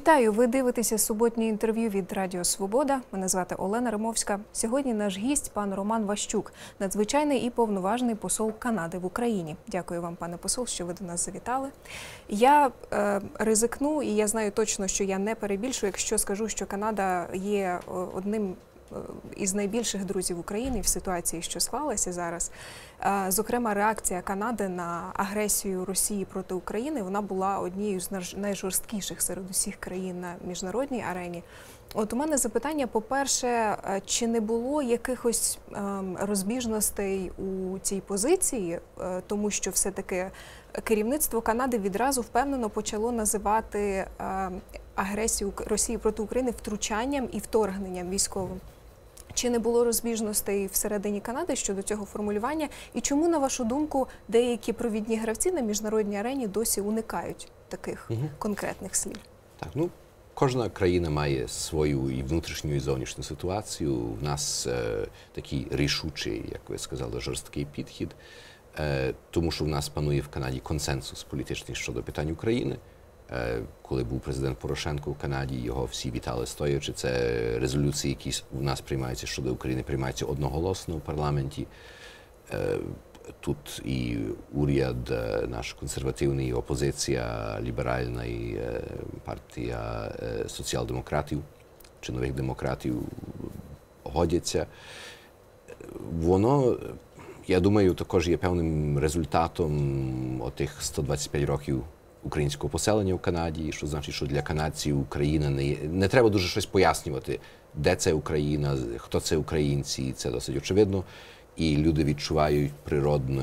Вітаю! Ви дивитеся суботнє інтерв'ю від Радіо Свобода. Мене звати Олена Римовська. Сьогодні наш гість пан Роман Ващук, надзвичайний і повноважний посол Канади в Україні. Дякую вам, пане посол, що ви до нас завітали. Я е, ризикну, і я знаю точно, що я не перебільшу, якщо скажу, що Канада є одним із найбільших друзів України в ситуації, що склалася зараз. Е, Зокрема, реакція Канади на агресію Росії проти України вона була однією з найжорсткіших серед усіх країн на міжнародній арені. От у мене запитання: по-перше, е, чи не було якихось ем, розбіжностей у цій позиції, Е, тому що все-таки керівництво Канади відразу впевнено почало називати ем, агресію Росії проти України втручанням і вторгненням військовим. Чи не було розбіжностей всередині Канади щодо цього формулювання? І чому, на вашу думку, деякі провідні гравці на міжнародній арені досі уникають таких Мгм. конкретних слів? Так, ну кожна країна має свою і внутрішню, і зовнішню ситуацію. У нас е, такий рішучий, як ви сказали, жорсткий підхід, е, тому що в нас панує в Канаді консенсус політичний щодо питань України. Е, коли був президент Порошенко в Канаді, його всі вітали стоячи. Це резолюції, які у нас приймаються щодо України, приймаються одноголосно в парламенті. Е, Тут і уряд е, наш консервативний, опозиція ліберальна, і партія соціал-демократів чи нових демократів годяться. Воно, я думаю, також є певним результатом отих 125 років українського поселення в Канаді, що значить, що для канадців Україна не є. Не треба дуже щось пояснювати, де це Україна, хто це українці. Це досить очевидно. І люди відчувають природну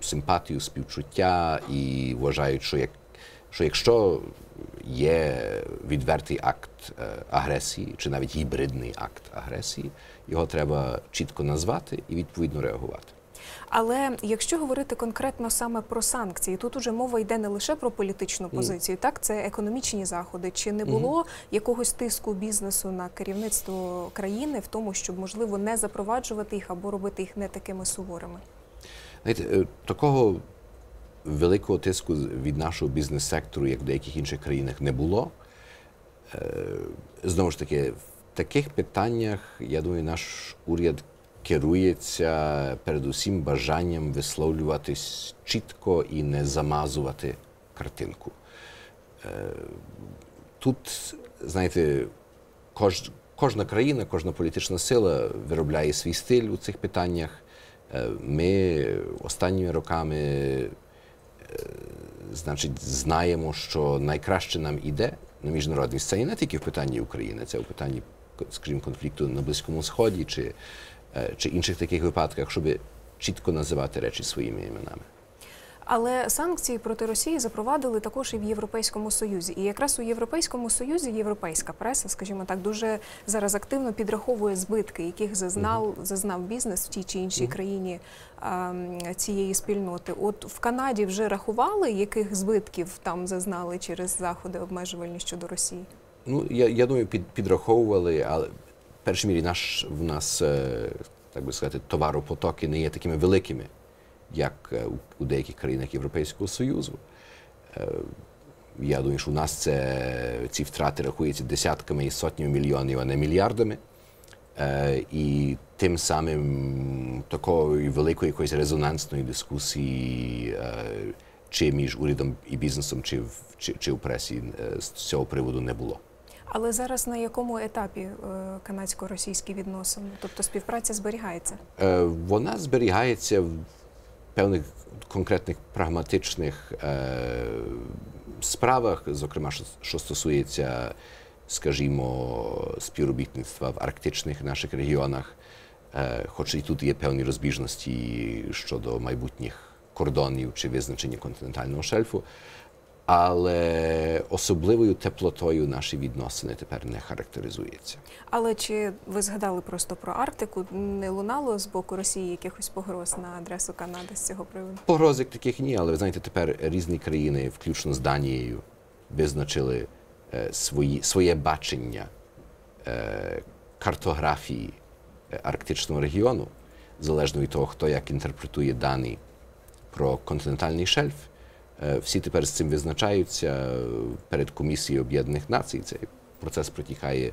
симпатію, співчуття і вважають, що як що якщо є відвертий акт е, агресії, чи навіть гібридний акт агресії, його треба чітко назвати і відповідно реагувати. Але якщо говорити конкретно саме про санкції, тут уже мова йде не лише про політичну позицію, так це економічні заходи. Чи не було якогось тиску бізнесу на керівництво країни в тому, щоб можливо не запроваджувати їх або робити їх не такими суворими? Знаєте, е, такого великого тиску від нашого бізнес-сектору, як в деяких інших країнах, не було. Е, Знову ж таки, в таких питаннях, я думаю, наш уряд керується передусім бажанням висловлюватись чітко і не замазувати картинку. Е, Тут, знаєте, кож, кожна країна, кожна політична сила виробляє свій стиль у цих питаннях. Е, Ми останніми роками, е, значить, знаємо, що найкраще нам іде на міжнародній сцені не тільки в питанні України, це в питанні, скажімо, конфлікту на Близькому Сході чи, чи інших таких випадках, щоб чітко називати речі своїми іменами. Але санкції проти Росії запровадили також і в Європейському Союзі. І якраз у Європейському Союзі європейська преса, скажімо так, дуже зараз активно підраховує збитки, яких зазнав зазнав бізнес в тій чи іншій країні ем, цієї спільноти. От в Канаді вже рахували, яких збитків там зазнали через заходи обмежувальні щодо Росії. Ну, я, я думаю, під, підраховували, але першій мірі наш, в нас, е, так би сказати, товаропотоки не є такими великими, як е, у- деяких країнах Європейського Союзу. Е, Я думаю, що у нас це, ці втрати рахуються десятками і сотнями мільйонів, а не мільярдами. І тим самим такої великої якоїсь резонансної дискусії, чи між урядом і бізнесом, чи в, чи, чи в пресі з цього приводу не було. Але зараз на якому етапі е, канадсько-російські відносини? Тобто співпраця зберігається? Е, Вона зберігається в певних конкретних прагматичних е, справах, зокрема, що, стосується, скажімо, співробітництва в арктичних наших регіонах, хоч і тут є певні розбіжності щодо майбутніх кордонів чи визначення континентального шельфу. Але особливою теплотою наші відносини тепер не характеризуються. Але чи ви згадали просто про Арктику? Не лунало з боку Росії якихось погроз на адресу Канади з цього приводу? Погроз як таких ні, але ви знаєте, тепер різні країни, включно з Данією, визначили е, свої, своє бачення е, картографії е, арктичного регіону, залежно від того, хто як інтерпретує дані про континентальний шельф. Е, Всі тепер з цим визначаються перед комісією Об'єднаних Націй. Цей процес протікає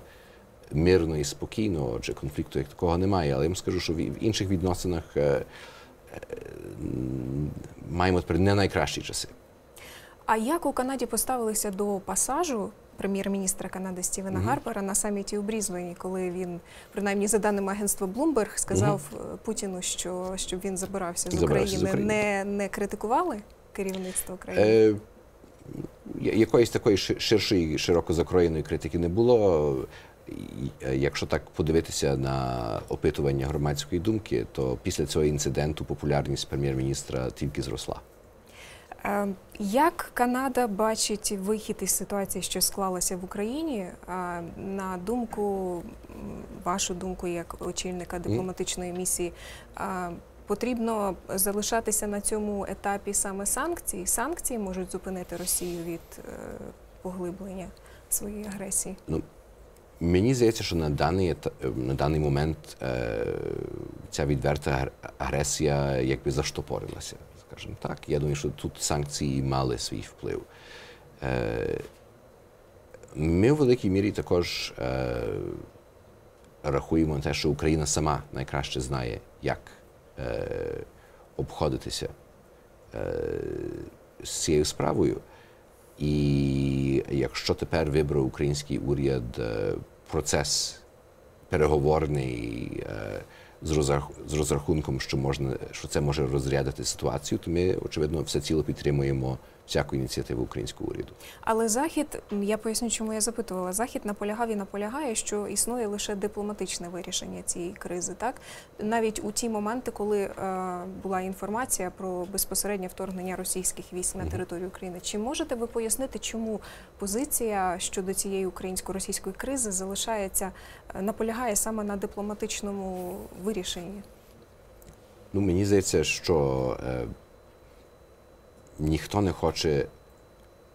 мирно і спокійно, отже, конфлікту як такого немає. Але я вам скажу, що в інших відносинах е, е, маємо тепер не найкращі часи. А як у Канаді поставилися до пасажу прем'єр-міністра Канади Стівена Мгм. Гарпера на саміті у Брізвені, коли він, принаймні за даними агентства Bloomberg, сказав е, Путіну, що щоб він забирався з Забирався з України, України. Не, не критикували керівництво? Е, якоїсь такої ширшої, широко закроєної критики не було. Е, Якщо так подивитися на опитування громадської думки, то після цього інциденту популярність прем'єр-міністра тільки зросла. Е, Як Канада бачить вихід із ситуації, що склалася в Україні? На думку, вашу думку, як очільника дипломатичної місії, потрібно залишатися на цьому етапі саме санкцій? Санкції можуть зупинити Росію від е, поглиблення своєї агресії? Ну Мені здається, що на даний, на даний момент е, ця відверта агресія якби заштопорилася, скажімо так. Я думаю, що тут санкції мали свій вплив. Е, ми в великій мірі також е, рахуємо на те, що Україна сама найкраще знає, як е, обходитися е, з цією справою. І якщо тепер вибрав український уряд е, процес переговорний е, з розрахунком, що можна, що це може розрядити ситуацію, то ми очевидно все ціло підтримуємо всяку ініціативу українського уряду. Але Захід, я поясню, чому я запитувала. Захід наполягав і наполягає, що існує лише дипломатичне вирішення цієї кризи. Так навіть у ті моменти, коли е, була інформація про безпосереднє вторгнення російських військ на територію України. Чи можете ви пояснити, чому позиція щодо цієї українсько-російської кризи залишається е, наполягає саме на дипломатичному вирішенні? Ну, мені здається, що е, ніхто не хоче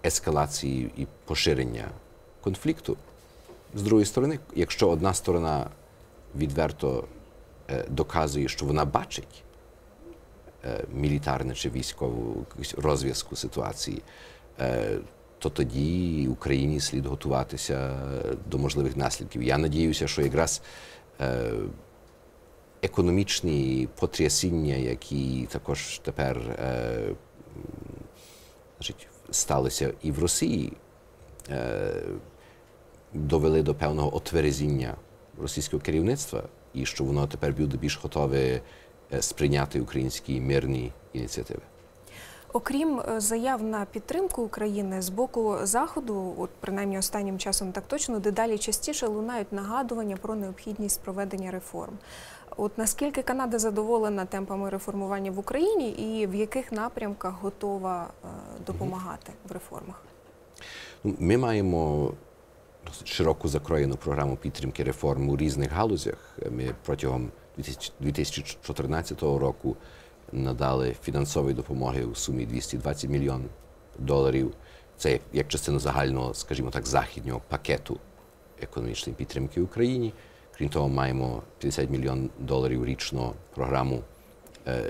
ескалації і поширення конфлікту. З другої сторони, якщо одна сторона відверто е, доказує, що вона бачить е, мілітарне чи військову розв'язку ситуації, е, то тоді Україні слід готуватися до можливих наслідків. Я надіюся, що якраз економічні потрясіння, які також тепер значить, сталися і в Росії, е, довели до певного отверезіння російського керівництва, і що воно тепер буде більш готове е, сприйняти українські мирні ініціативи. Окрім е, заяв на підтримку України з боку заходу, от принаймні останнім часом так точно, дедалі частіше лунають нагадування про необхідність проведення реформ. От наскільки Канада задоволена темпами реформування в Україні і в яких напрямках готова е, допомагати в реформах? Ну, Ми маємо широко закроєну програму підтримки реформ у різних галузях. Ми протягом 2000 2014 року надали фінансової допомоги у сумі 220 мільйон доларів. Це як- частина загального, скажімо так, західнього пакету економічної підтримки Україні. Крім того, маємо 50 мільйон доларів річно програму е,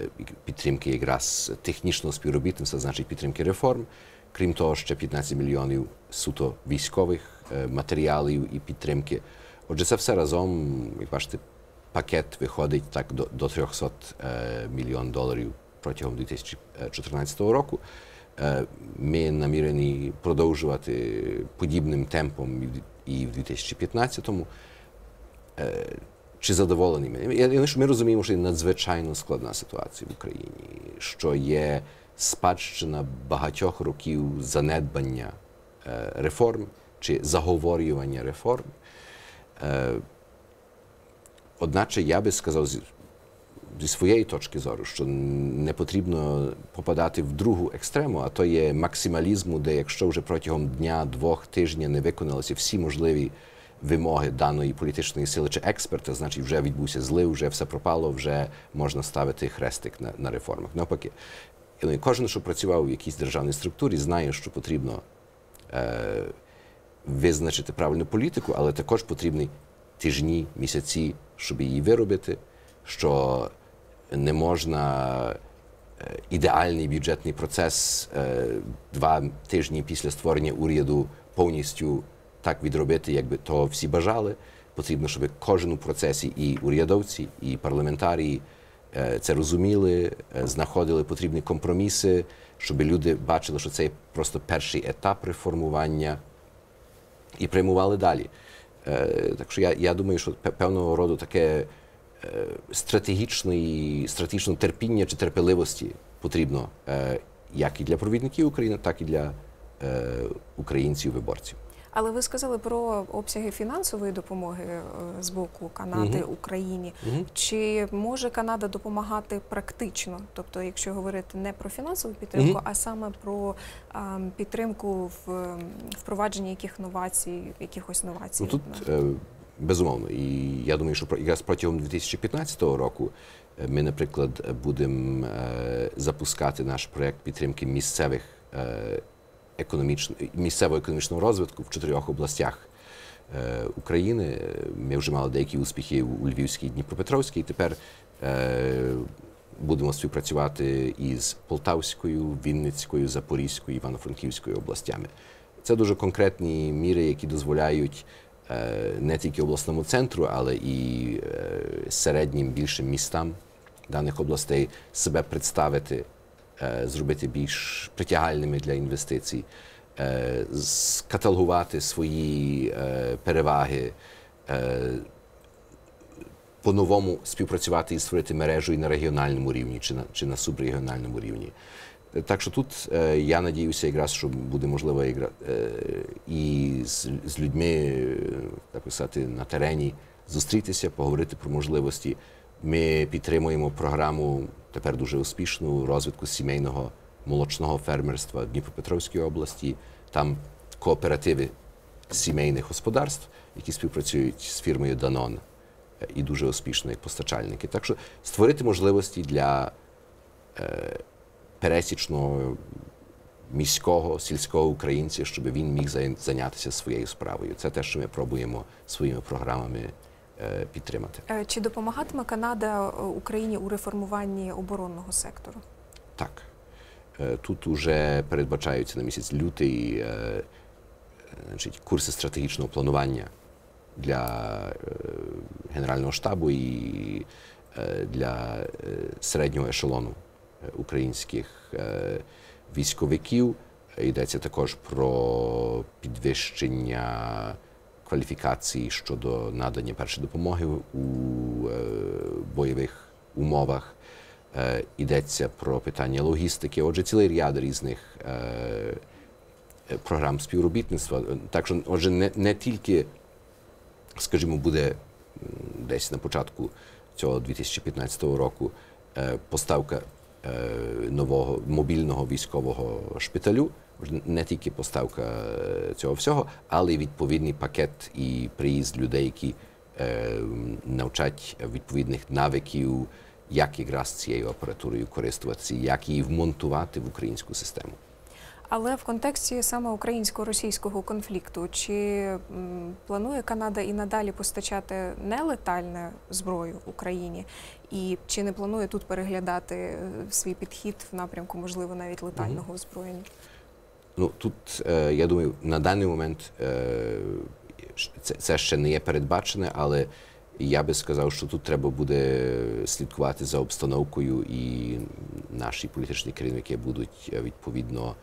підтримки якраз технічного співробітництва, значить підтримки реформ. Крім того, ще 15 мільйонів суто військових е, матеріалів і підтримки. Отже, це все разом, як бачите, пакет виходить так до, до 300 е, мільйон доларів протягом 2014 року. Ми намірені продовжувати подібним темпом і в- 2015-му. Е, Чи задоволені ми? Я що ми розуміємо, що є надзвичайно складна ситуація в Україні, що є спадщина багатьох років занедбання реформ чи заговорювання реформ. Одначе я би сказав зі своєї точки зору, що не потрібно попадати в другу екстрему, а то є максималізму, де якщо вже протягом дня, двох тижня не виконалися всі можливі вимоги даної політичної сили чи експерта, значить вже відбувся злив, вже все пропало, вже можна ставити хрестик на, на реформах. Навпаки, кожен, що працював в якійсь державній структурі, знає, що потрібно е, визначити правильну політику, але також потрібні тижні, місяці, щоб її виробити, що не можна е, ідеальний бюджетний процес е, два тижні після створення уряду повністю так відробити, якби того всі бажали. Потрібно, щоб кожен у процесі і урядовці, і парламентарії е, це розуміли, знаходили потрібні компроміси, щоб люди бачили, що це просто перший етап реформування і приймували далі. Е, Так що я, я думаю, що певного роду таке стратегічне стратегічної, стратегічного терпіння чи терпеливості потрібно е, як і для провідників України, так і для е, українців, виборців. Але ви сказали про обсяги фінансової допомоги е, з боку Канади Мгм. Україні. Мгм. Чи може Канада допомагати практично? Тобто, якщо говорити не про фінансову підтримку, Мгм. а саме про а, підтримку в впровадженні яких новацій, якихось новацій? Ну тут е, безумовно. І я думаю, що якраз протягом 2015 року е, ми, наприклад, будемо запускати наш проєкт підтримки місцевих економічно, місцевого економічного розвитку в чотирьох областях. е, України ми вже мали деякі успіхи у Львівській і Дніпропетровській. Тепер е, будемо співпрацювати із Полтавською, Вінницькою, Запорізькою, Івано-Франківською областями. Це дуже конкретні міри, які дозволяють е, не тільки обласному центру, але і е, середнім більшим містам даних областей себе представити, зробити більш притягальними для інвестицій, е, скаталогувати свої е, переваги. е, По-новому співпрацювати і створити мережу і на регіональному рівні, чи на, чи на субрегіональному рівні. Е, Так що тут е, я надіюся, якраз, що буде можливо ігра- е, і з, з людьми, е, так би сказати, на терені зустрітися, поговорити про можливості. Ми підтримуємо програму тепер дуже успішну розвитку сімейного молочного фермерства в Дніпропетровській області. Там кооперативи сімейних господарств, які співпрацюють з фірмою е, і дуже успішно як постачальники. Так що створити можливості для е, пересічного міського сільського українця, щоб він міг зайнятися своєю справою. Це те, що ми пробуємо своїми програмами підтримати. Е, Чи допомагатиме Канада е, Україні у реформуванні оборонного сектору? Так. Е, Тут уже передбачаються на місяць лютий е, е, значить, курси стратегічного планування для е, Генерального штабу і е, для е, середнього ешелону е, українських е, військовиків. Йдеться також про підвищення кваліфікації щодо надання першої допомоги у е, бойових умовах. Е, Йдеться про питання логістики. Отже, цілий ряд різних е, програм співробітництва. Так що, отже, не, не тільки, скажімо, буде десь на початку цього 2015 року поставка нового мобільного військового шпиталю, не тільки поставка е, цього всього, але й відповідний пакет і приїзд людей, які е, навчать відповідних навиків, як якраз цією апаратурою користуватися, як її вмонтувати в українську систему. Але в контексті саме українсько-російського конфлікту, чи планує Канада і надалі постачати нелетальну зброю Україні, і чи не планує тут переглядати е, свій підхід в напрямку, можливо, навіть летального озброєння? Ну тут е, я думаю, на даний момент е, це, це ще не є передбачене, але я би сказав, що тут треба буде слідкувати за обстановкою, і наші політичні керівники будуть е, відповідно,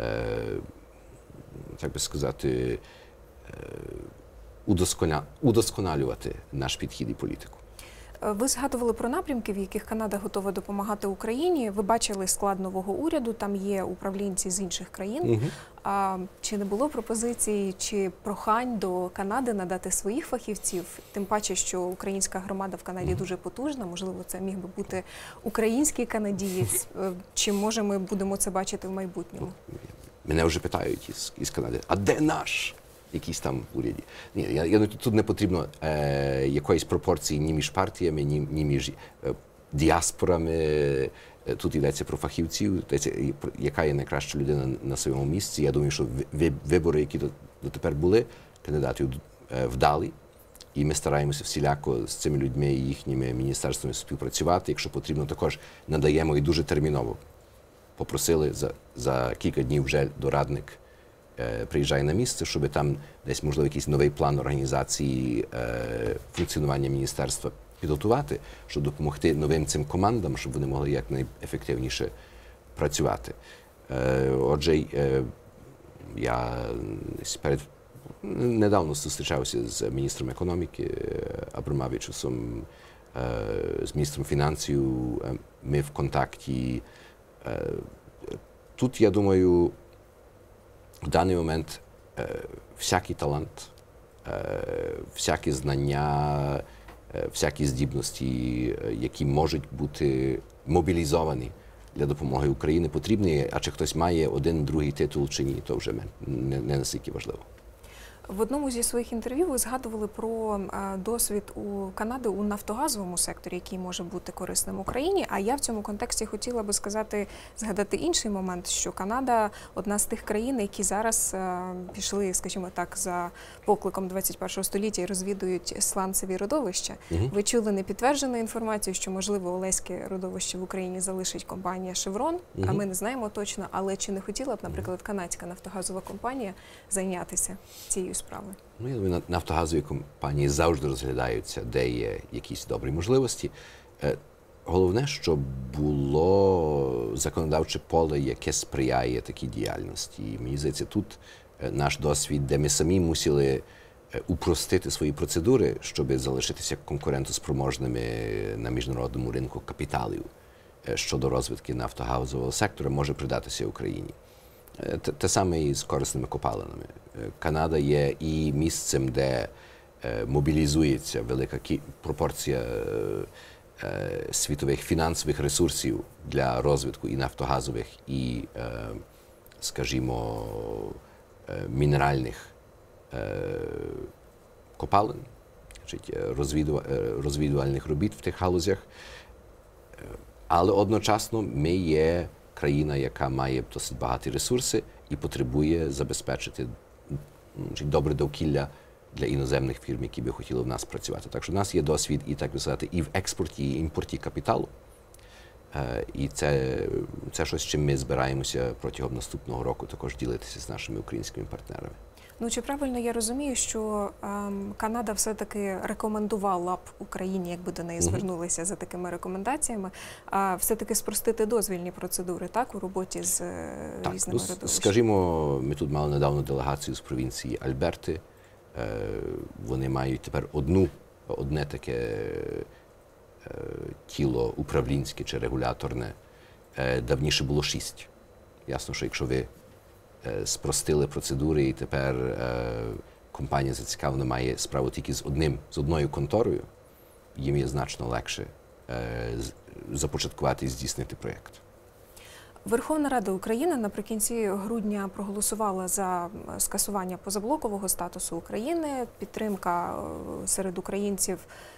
е, так би сказати, е, удосконалювати наш підхід і політику. Ви згадували про напрямки, в яких Канада готова допомагати Україні. Ви бачили склад нового уряду, там є управлінці з інших країн. Мгм. А чи не було пропозицій чи прохань до Канади надати своїх фахівців? Тим паче, що українська громада в Канаді дуже потужна. Можливо, це міг би бути український канадієць. Е, Чи може ми будемо це бачити в майбутньому? Мене вже питають із, із Канади, а де наш? Якийсь там уряді. Ні, я, я, тут, не потрібно е, якоїсь пропорції ні між партіями, ні, ні між е, діаспорами. Е, Тут йдеться про фахівців, йдеться, яка є найкраща людина на своєму місці. Я думаю, що ви- ви- вибори, які дотепер були, кандидатів е, вдалі. І ми стараємося всіляко з цими людьми і їхніми міністерствами співпрацювати. Якщо потрібно, також надаємо і дуже терміново. Попросили за, за кілька днів вже дорадник приїжджає на місце, щоб там десь, можливо, якийсь новий план організації е, функціонування міністерства підготувати, щоб допомогти новим цим командам, щоб вони могли якнайефективніше працювати. Е, отже, е, я перед недавно зустрічався з міністром економіки е, Абрамавичусом, е, з міністром фінансів. Е, Ми в контакті. Е, Тут, я думаю, в даний момент е, всякий талант, е, всякі знання, е, всякі здібності, е, які можуть бути мобілізовані для допомоги Україні, потрібні. А чи хтось має один, другий титул чи ні, то вже не, не настільки важливо. В одному зі своїх інтерв'ю ви згадували про е, досвід у Канади у нафтогазовому секторі, який може бути корисним Україні. А я в цьому контексті хотіла би сказати, згадати інший момент, що Канада одна з тих країн, які зараз е, пішли, скажімо так, за покликом 21 століття і розвідують сланцеві родовища. Мгм. Ви чули непідтверджену інформацію, що можливо Олеське родовище в Україні залишить компанія Шеврон. А ми не знаємо точно. Але чи не хотіла б, наприклад, канадська нафтогазова компанія зайнятися цією справою? Ну, я думаю, на- нафтогазові компанії завжди розглядаються, де є якісь добрі можливості. Е, Головне, щоб було законодавче поле, яке сприяє такій діяльності. І мені здається, тут е, наш досвід, де ми самі мусили е, упростити свої процедури, щоб залишитися конкурентоспроможними на міжнародному ринку капіталів щодо розвитку нафтогазового сектора, може придатися Україні. Е, Те, саме і з корисними копалинами. Е, Канада є і місцем, де е, мобілізується велика пропорція світових фінансових ресурсів для розвитку і нафтогазових, і, скажімо, мінеральних копалин, розвідувальних робіт в тих галузях. Але одночасно ми є країна, яка має досить багаті ресурси і потребує забезпечити м, добре довкілля для іноземних фірм, які би хотіли в нас працювати. Так що в нас є досвід і так би сказати, і в експорті, і імпорті капіталу. Е, І це, це щось, чим ми збираємося протягом наступного року також ділитися з нашими українськими партнерами. Ну чи правильно я розумію, що ем, Канада все-таки рекомендувала б Україні, якби до неї звернулися за такими рекомендаціями, а все-таки спростити дозвільні процедури так у роботі з е, Так, різними ну, родовищами? скажімо, ми тут мали недавно делегацію з провінції Альберти. Е, Вони мають тепер одну, одне таке е, тіло управлінське чи регуляторне. Е, Давніше було шість. Ясно, що якщо ви спростили процедури і тепер е, компанія зацікавлена має справу тільки з одним, з одною конторою, їм є значно легше е, започаткувати і здійснити проєкт. Верховна Рада України наприкінці грудня проголосувала за скасування позаблокового статусу України, підтримка е, серед українців е,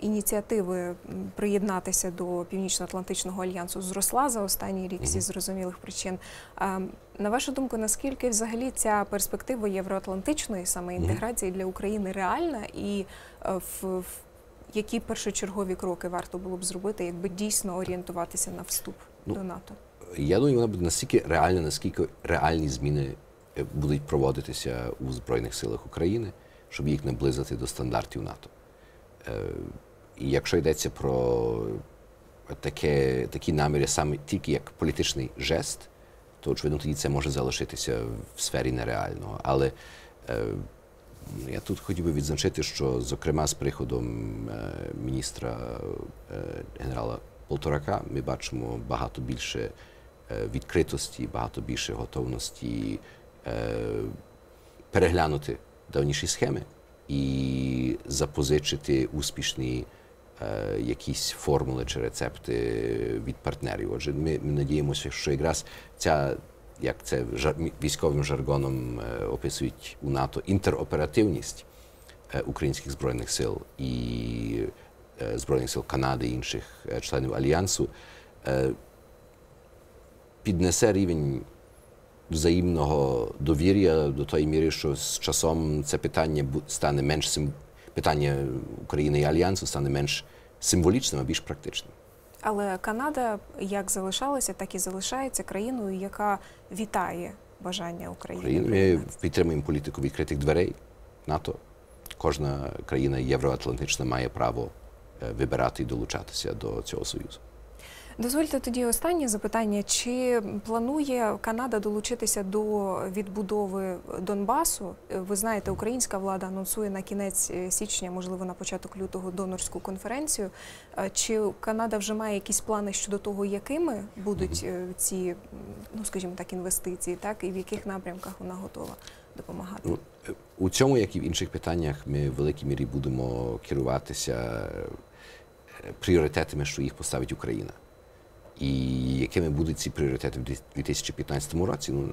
ініціативи приєднатися до Північно-Атлантичного альянсу зросла за останній рік зі зрозумілих причин. А, На вашу думку, наскільки взагалі ця перспектива євроатлантичної саме інтеграції для України реальна і е, в, в які першочергові кроки варто було б зробити, якби дійсно орієнтуватися на вступ Ну, до НАТО? Я думаю, вона буде настільки реальна, наскільки реальні зміни е, будуть проводитися у Збройних силах України, щоб їх наблизити до стандартів НАТО. Е, І якщо йдеться про таке, такі наміри саме тільки як політичний жест, то очевидно тоді це може залишитися в сфері нереального. Але е, я тут хотів би відзначити, що, зокрема, з приходом е, міністра генерала Полторака ми бачимо багато більше відкритості, багато більше готовності переглянути давніші схеми і запозичити успішні е, якісь формули чи рецепти від партнерів. Отже, ми, ми надіємося, що якраз ця, як це жар, військовим жаргоном е, описують у НАТО, інтероперативність е, українських збройних сил і збройних сил Канади і інших членів альянсу піднесе рівень взаємного довір'я до тої міри, що з часом це питання стане менш сим- питання України і альянсу стане менш символічним, а більш практичним. Але Канада як залишалася, так і залишається країною, яка вітає бажання України. Ми підтримуємо політику відкритих дверей НАТО. Кожна країна євроатлантична має право е, вибирати і долучатися до цього союзу. Дозвольте тоді останнє запитання: чи планує Канада долучитися до відбудови Донбасу? Ви знаєте, українська влада анонсує на кінець е, січня, можливо, на початок лютого донорську конференцію. Е, Чи Канада вже має якісь плани щодо того, якими будуть е, ці, ну скажімо так, інвестиції, так і в яких напрямках вона готова допомагати? Ну, у цьому, як і в інших питаннях, ми в великій мірі будемо керуватися пріоритетами, що їх поставить Україна. І якими будуть ці пріоритети в 2015 році, ну,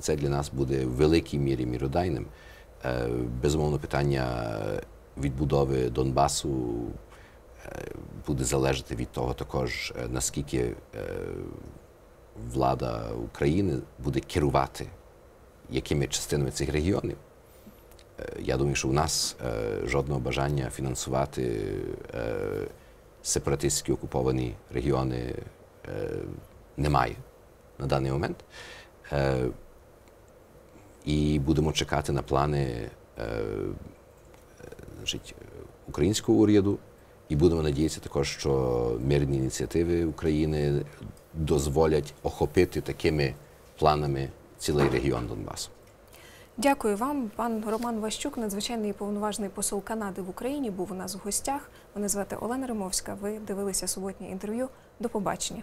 це- для нас буде в великій мірі міродайним. Е, Безумовно, питання відбудови Донбасу е, буде залежати від того також, е, наскільки влада України буде керувати якими частинами цих регіонів. Я думаю, що у нас жодного бажання фінансувати сепаратистські окуповані регіони немає на даний момент. Е, і будемо чекати на плани е, е, українського уряду, і будемо надіятися також, що мирні ініціативи України дозволять охопити такими планами цілий регіон Донбасу. Дякую вам, пан Роман Ващук, надзвичайний і повноважний посол Канади в Україні, був у нас в гостях. Мене звати Олена Римовська. Ви дивилися суботнє інтерв'ю. До побачення.